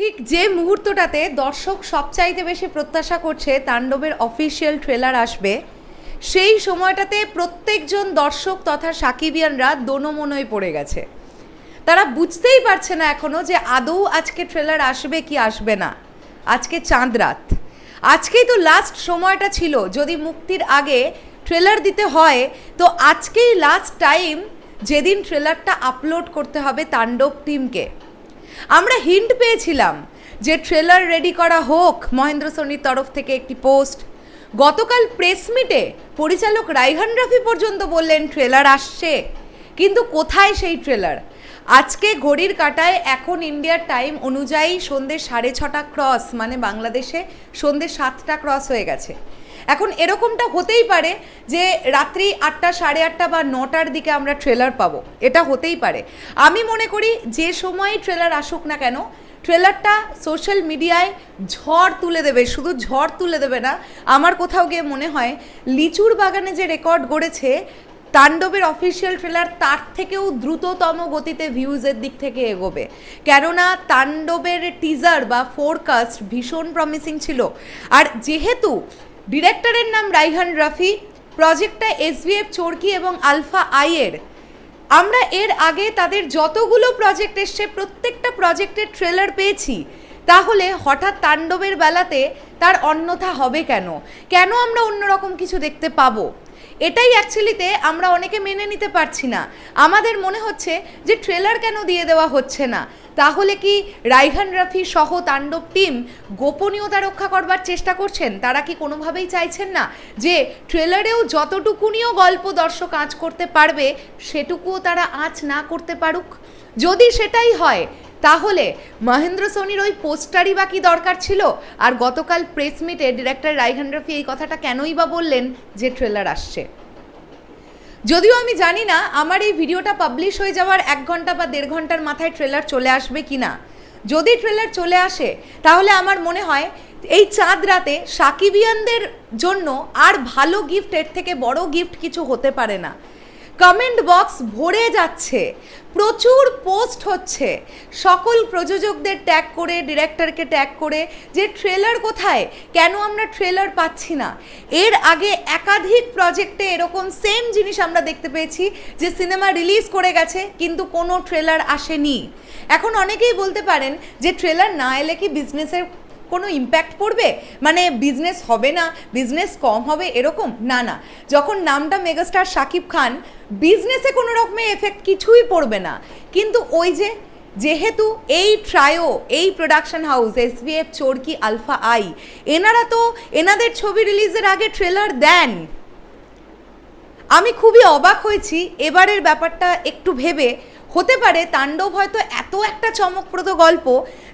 ঠিক যে মুহূর্তটাতে দর্শক সবচাইতে বেশি প্রত্যাশা করছে তাণ্ডবের অফিসিয়াল ট্রেলার আসবে, সেই সময়টাতে প্রত্যেকজন দর্শক তথা সাকিবিয়ানরা দোনোমনোয় পড়ে গেছে। তারা বুঝতেই পারছে না এখনও যে আদৌ আজকে ট্রেলার আসবে কি আসবে না। আজকে চাঁদ রাত। আজকেই তো লাস্ট সময়টা ছিল, যদি মুক্তির আগে ট্রেলার দিতে হয়, তো আজকেই লাস্ট টাইম যেদিন ট্রেলারটা আপলোড করতে হবে তাণ্ডব টিমকে আমরা হিন্ট পেয়েছিলাম যে ট্রেলার রেডি করা হোক মহেন্দ্র সোনির তরফ থেকে একটি পোস্ট গতকাল প্রেস মিটে পরিচালক রাইহান রাফি পর্যন্ত বললেন ট্রেলার আসছে। কিন্তু কোথায় সেই ট্রেলার আজকে ঘড়ির কাটায় এখন ইন্ডিয়ার টাইম অনুযায়ী সন্ধ্যে সাড়ে ছটা ক্রস মানে বাংলাদেশে সন্ধ্যে সাতটা ক্রস হয়ে গেছে। এখন এরকমটা হতেই পারে যে রাত্রি আটটা, সাড়ে আটটা বা নটার দিকে আমরা ট্রেলার পাবো। এটা হতেই পারে। আমি মনে করি যে সময়ই ট্রেলার আসুক না কেন ট্রেলারটা সোশ্যাল মিডিয়ায় ঝড় তুলে দেবে, শুধু ঝড় তুলে দেবে না। আমার কোথাও গিয়ে মনে হয়, লিচুর বাগানে যে রেকর্ড গড়েছে, তাণ্ডবের অফিসিয়াল ট্রেলার তার থেকেও দ্রুততম গতিতে ভিউজের দিক থেকে এগোবে। কেননা তাণ্ডবের টিজার বা ফোরকাস্ট ভীষণ প্রমিসিং ছিল। আর যেহেতু ডিরেক্টরের নাম রাইহান রাফি, প্রজেক্টটা এসভিএফ চোরকি এবং আলফা আইয়ের আমরা এর আগে তাদের যতগুলো প্রজেক্ট এসছে, প্রত্যেকটা প্রজেক্টের ট্রেলার পেয়েছি। তাহলে হঠাৎ তাণ্ডবের বেলাতে তার অন্যথা হবে কেন? কেন আমরা অন্যরকম কিছু দেখতে পাবো? এটাই অ্যাকচুয়ালিতে আমরা অনেকে মেনে নিতে পারছি না। আমাদের মনে হচ্ছে যে ট্রেলার কেন দিয়ে দেওয়া হচ্ছে না? তাহলে কি রাইহান রাফি সহ তাণ্ডব টিম গোপনীয়তা রক্ষা করবার চেষ্টা করছেন? তারা কি কোনোভাবেই চাইছেন না যে ট্রেলারেও যতটুকুনিও গল্প দর্শক আঁচ করতে পারবে, সেটুকুও তারা আঁচ না করতে পারুক? যদি সেটাই হয় তাহলে মহেন্দ্র সোনির ওই পোস্টারই বা কি দরকার ছিল? আর গতকাল প্রেস মিটে ডিরেক্টর রাইহান রফি এই কথাটা কেনই বা বললেন যে ট্রেলার আসছে? যদিও আমি জানি না আমার এই ভিডিওটা পাবলিশ হয়ে যাওয়ার এক ঘণ্টা বা দেড় ঘণ্টার মাথায় ট্রেলার চলে আসবে কি না যদি ট্রেলার চলে আসে, তাহলে আমার মনে হয় এই চাঁদ রাতে সাকিবিয়ানদের জন্য আর ভালো গিফট এর থেকে বড় গিফট কিছু হতে পারে না। কমেন্ট বক্স ভরে যাচ্ছে। প্রচুর পোস্ট হচ্ছে। সকল প্রযোজকদের ট্যাগ করে ডিরেক্টরকে ট্যাগ করে, যে ট্রেলার কোথায়, কেন আমরা ট্রেলার পাচ্ছি না? এর আগে একাধিক প্রজেক্টে এরকম সেম জিনিস আমরা দেখতে পেয়েছি, যে সিনেমা রিলিজ করে গেছে, কিন্তু কোনো ট্রেলার আসেনি। এখন অনেকেই বলতে পারেন যে ট্রেলার না এলে কি বিজনেসের কোনো ইম্প্যাক্ট পড়বে? মানে বিজনেস হবে না বিজনেস কম হবে এরকম? না না। যখন নামটা মেগাস্টার শাকিব খান বিজনেসে কোনো রকমের এফেক্ট কিছুই পড়বে না। কিন্তু ওই যে, যেহেতু এই ট্রায়ো এই production house SVF Chorki, Alpha I, এনারা তো এনাদের ছবি রিলিজের আগে ট্রেলার দেন। আমি খুবই অবাক হয়েছি। এবারের ব্যাপারটা একটু ভেবে হতে পারে তাণ্ডব হয়তো এত একটা চমকপ্রদ গল্প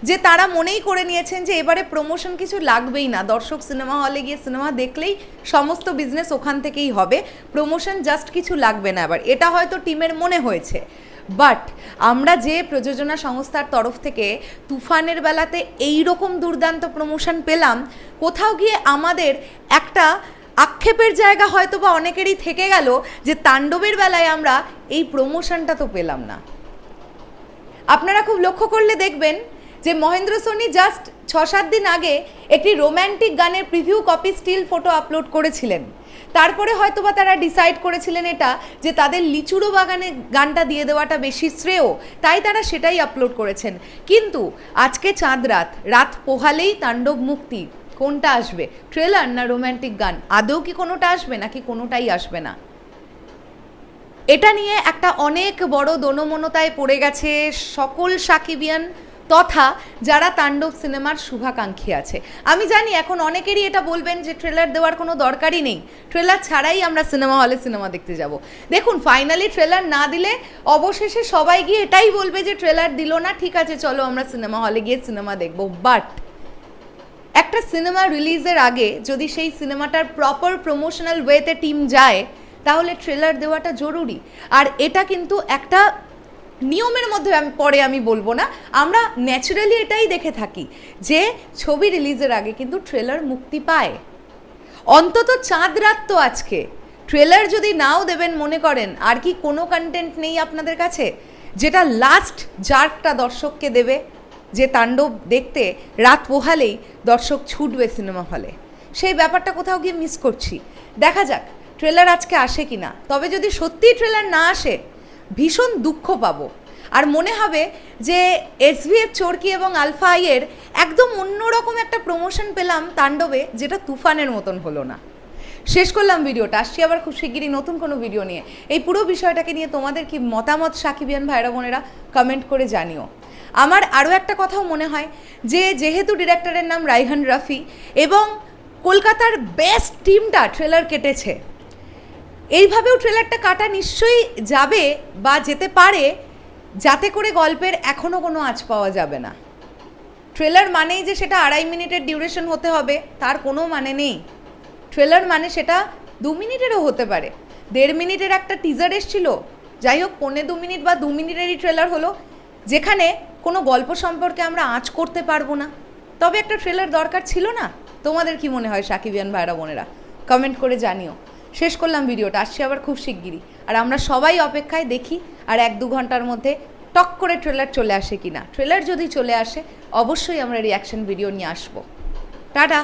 যে তারা মনেই করে নিয়েছেন যে এবারে প্রমোশন কিছু লাগবেই না। দর্শক সিনেমা হলে গিয়ে সিনেমা দেখলেই সমস্ত বিজনেস ওখান থেকেই হবে। প্রমোশন জাস্ট কিছু লাগবে না এবার। এটা হয়তো টিমের মনে হয়েছে। বাট আমরা যে প্রযোজনা সংস্থার তরফ থেকে তুফানের বেলাতে এই রকম দুর্দান্ত প্রমোশন পেলাম, কোথাও গিয়ে আমাদের একটা আক্ষেপের জায়গা হয়তো বা অনেকেরই থেকে গেল যে তাণ্ডবের বেলায় আমরা এই প্রমোশনটা তো পেলাম না। আপনারা খুব লক্ষ্য করলে দেখবেন যে মহেন্দ্র সোনি জাস্ট ছ সাত দিন আগে একটি রোম্যান্টিক গানের preview copy still photo upload করেছিলেন। তারপরে হয়তো বা তারা ডিসাইড করেছিলেন এটা যে তাদের লিচুড়ো বাগানে গানটা দিয়ে দেওয়াটা বেশি শ্রেয়, তাই তারা সেটাই আপলোড করেছেন। কিন্তু আজকে চাঁদ রাত রাত পোহালেই তাণ্ডব মুক্তি। কোনটা আসবে? ট্রেলার না রোম্যান্টিক গান? আদৌ কি কোনোটা আসবে নাকি কোনোটাই আসবে না? এটা নিয়ে একটা অনেক বড় দনমনতায় পড়ে গেছে সকল সাকিবিয়ান তথা যারা তাণ্ডব সিনেমার শুভাকাঙ্ক্ষী আছে। আমি জানি এখন অনেকেরই এটা বলবেন যে ট্রেলার দেওয়ার কোনো দরকারই নেই। ট্রেলার ছাড়াই আমরা সিনেমা হলে সিনেমা দেখতে যাব। দেখুন ফাইনালি ট্রেলার না দিলে অবশেষে সবাই গিয়ে এটাই বলবে যে ট্রেলার দিল না, ঠিক আছে, চলো আমরা সিনেমা হলে গিয়ে সিনেমা দেখব। বাট একটা সিনেমা রিলিজের আগে যদি সেই সিনেমাটার প্রপার প্রমোশনাল ওয়েতে টিম যায়, তাহলে ট্রেলার দেওয়াটা জরুরি। আর এটা কিন্তু একটা নিয়মের মধ্যে আমি, পরে আমি বলব না। আমরা ন্যাচারালি এটাই দেখে থাকি যে ছবি রিলিজের আগে কিন্তু ট্রেলার মুক্তি পায়। অন্তত চাঁদ রাত তো আজকে। ট্রেলার যদি নাও দেবেন মনে করেন, আর কি কোনো কন্টেন্ট নেই আপনাদের কাছে? যেটা লাস্ট জার্কটা দর্শককে দেবে। যে তাণ্ডব দেখতে রাত পোহালেই দর্শক ছুটবে সিনেমা হলে। সেই ব্যাপারটা কোথাও গিয়ে মিস করছি। দেখা যাক ট্রেলার আজকে আসে কি না। তবে যদি সত্যিই ট্রেলার না আসে, ভীষণ দুঃখ পাবো। আর মনে হবে যে এসভিএফ চরকি এবং আলফা আইয়ের একদম অন্যরকম একটা প্রমোশন পেলাম তাণ্ডবে, যেটা তুফানের মতন হলো না। শেষ করলাম ভিডিওটা। আসছি আবার খুব শিগগিরই নতুন কোনো ভিডিও নিয়ে। এই পুরো বিষয়টাকে নিয়ে তোমাদের কি মতামত সাকিবিয়ান ভাইরা বোনেরা কমেন্ট করে জানিও। আমার আরও একটা কথাও মনে হয় যে যেহেতু ডিরেক্টরের নাম রাইহান রাফি এবং কলকাতার বেস্ট টিমটা ট্রেলার কেটেছে, এইভাবেও ট্রেলারটা কাটা নিশ্চয়ই যাবে বা যেতে পারে, যাতে করে গল্পের এখনও কোনো আঁচ পাওয়া যাবে না। ট্রেলার মানেই যে সেটা আড়াই মিনিটের ডিউরেশন হতে হবে, তার কোনো মানে নেই। ট্রেলার মানে সেটা দু মিনিটেরও হতে পারে। দেড় মিনিটের একটা টিজার এসছিল, যাই হোক, পৌনে দু মিনিট বা দু মিনিটেরই ট্রেলার হলো, যেখানে কোনো গল্প সম্পর্কে আমরা আঁচ করতে পারব না। তবে একটা ট্রেলার দরকার ছিল না? তোমাদের কি মনে হয় সাকিবিয়ান ভাইরা বোনেরা? কমেন্ট করে জানিও। শেষ করলাম ভিডিওটা, আসছি আবার খুব শিগগিরই। আর আমরা সবাই অপেক্ষায় দেখি আর এক দু ঘণ্টার মধ্যে টক করে ট্রেলার চলে আসে কি না ট্রেলার যদি চলে আসে, অবশ্যই আমরা রিয়াকশন ভিডিও নিয়ে আসব। টাটা!